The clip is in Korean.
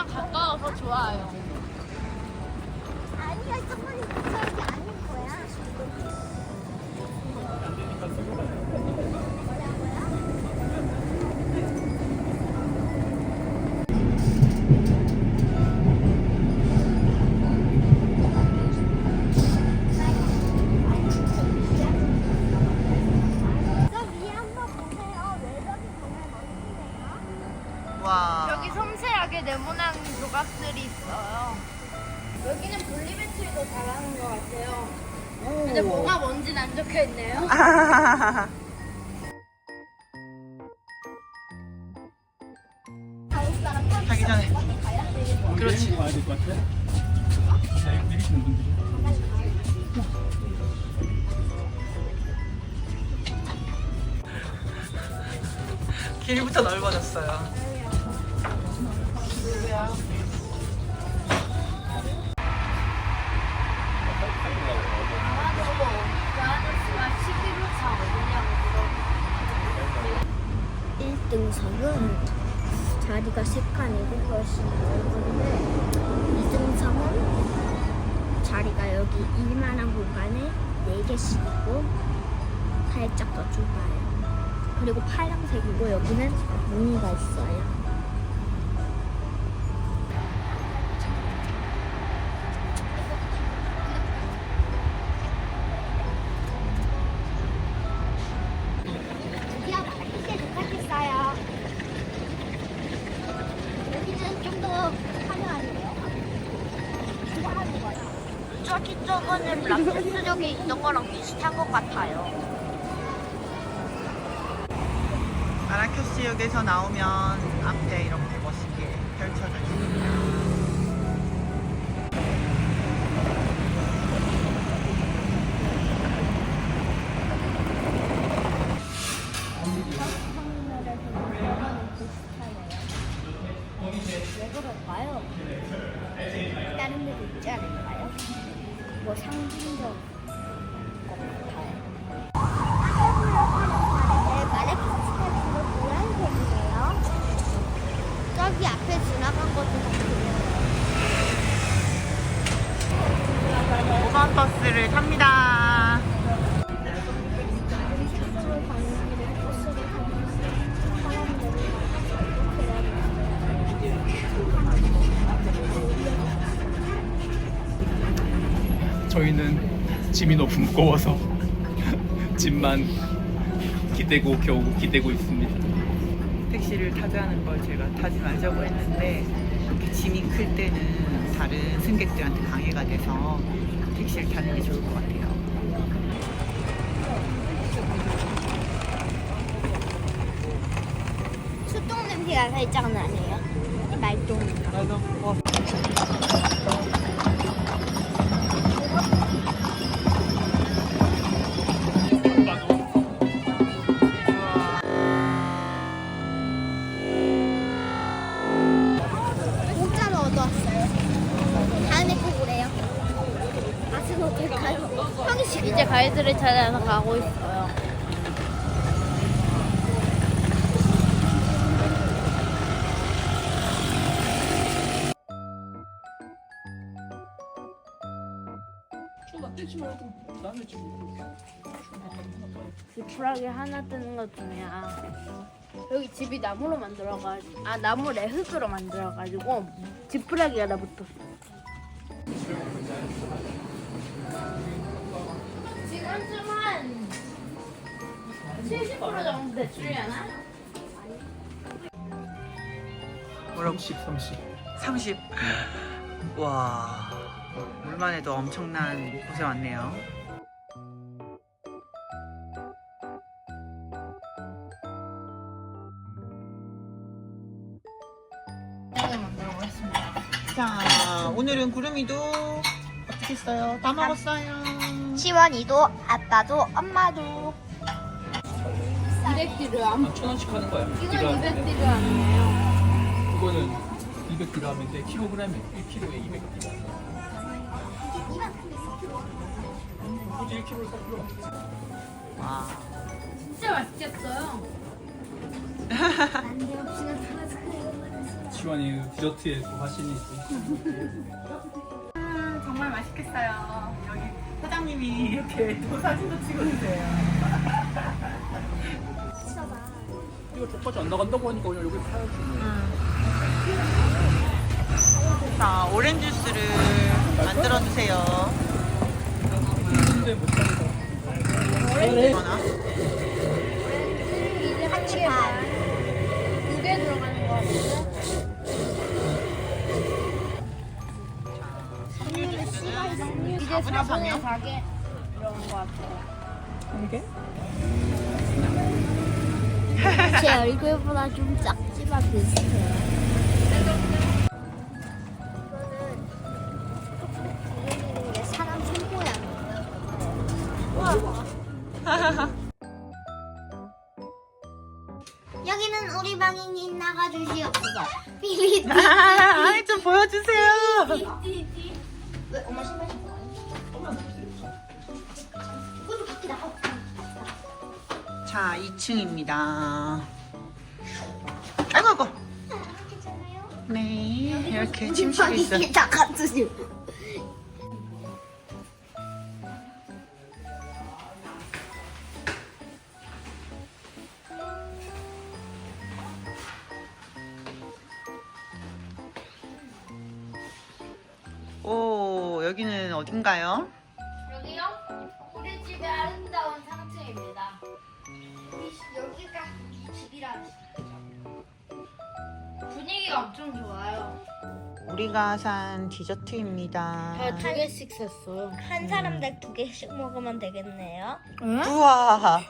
집이랑 가까워서 좋아요. 아니야, 저번에 저기 아닐 거야. 하는 것 같아요. 근데 뭐가 뭔지는 안 적혀 있네요. 한 자기 전에. 그렇지. 와야 될것 같아. 네, 내리시는 분들이. 길부터 넓어졌어요. 아마도 아저씨가 11호차 어디냐고 1등석은 자리가 3칸이고 훨씬 넓은데 2등석은 자리가 여기 이만한 공간에 4개씩 있고 살짝 더 좁아요. 그리고 파란색이고 여기는 무늬가 있어요. 라피스 쪽에 있던 거랑 비슷한 것 같아요. 마라큐스역에서 나오면 앞에 이렇게 멋있게 펼쳐져 있습니다. 이렇게 저희는 짐이 너무 무거워서 짐만 기대고 겨우 기대고 있습니다. 택시를 타자는 걸 제가 타지 말자고 했는데 짐이 클 때는 다른 승객들한테 방해가 돼서 택시를 타는 게 좋을 것 같아요. 수동 냄새가 살짝 나네요. 말똥. 공짜 가이드를 찾아서 가고 있어요. 지푸라기 하나 뜨는 것 중이야. 여기 집이 나무로 만들어가지고 아 나무래 흙으로 만들어가지고 지푸라기가 다 붙었어. 70% 정도 대출이려나? 뭐라고? 30, 30. 30. 와. 물만 해도 엄청난 곳에 왔네요. 이렇게 만들어 보겠습니다. 자, 오늘은 구름이도 어떻게 했어요? 다 먹었어요. 시원이도 아빠도 엄마도 200디르함. 천 원씩 하는 거야. 이건 디람. 200디르함이에요. 이거는 200g인데 킬로그램에 1kg에 200g. 굳이 1kg를 살 필요가 없어. 와. 진짜 맛있겠어요. 안돼 없이는 시원이 디저트에 또 화신이 있고. 음, 정말 맛있겠어요. 여기 사장님이 이렇게 또 사진도 찍어주세요. 이거 저까지 안 나간다고 하니까 그냥 여기 파야지. 자, 오렌지 주스를 만들어 주세요. 근데 못 하겠다. 이거나? 이제 한개 반. 두개 들어가는 거 같은데? 석류 주스는 이제 4분의 4분의 3이요? 4개 들어간 거 같아요. 이게? 제 얼굴보다 좀 작지만 비슷해요. 이거는 이게 사람 손 모양. 여기는 우리 방인이 나가주시옵소서. 삐리띠. 아, 좀 보여주세요. 삐리띠. 왜 엄마 신발 신고 자, 2층입니다. 아이고, 아이고. 네, 이렇게 침실이 있어. 다 같으시. 오, 여기는 어딘가요? 여기요? 우리 집의 아름다운 상층입니다. 여기가 집이라. 분위기가 엄청 좋아요. 우리가 산 디저트입니다. 두 개씩 샀어요. 한 사람당 두 개씩 먹으면 되겠네요. 우와,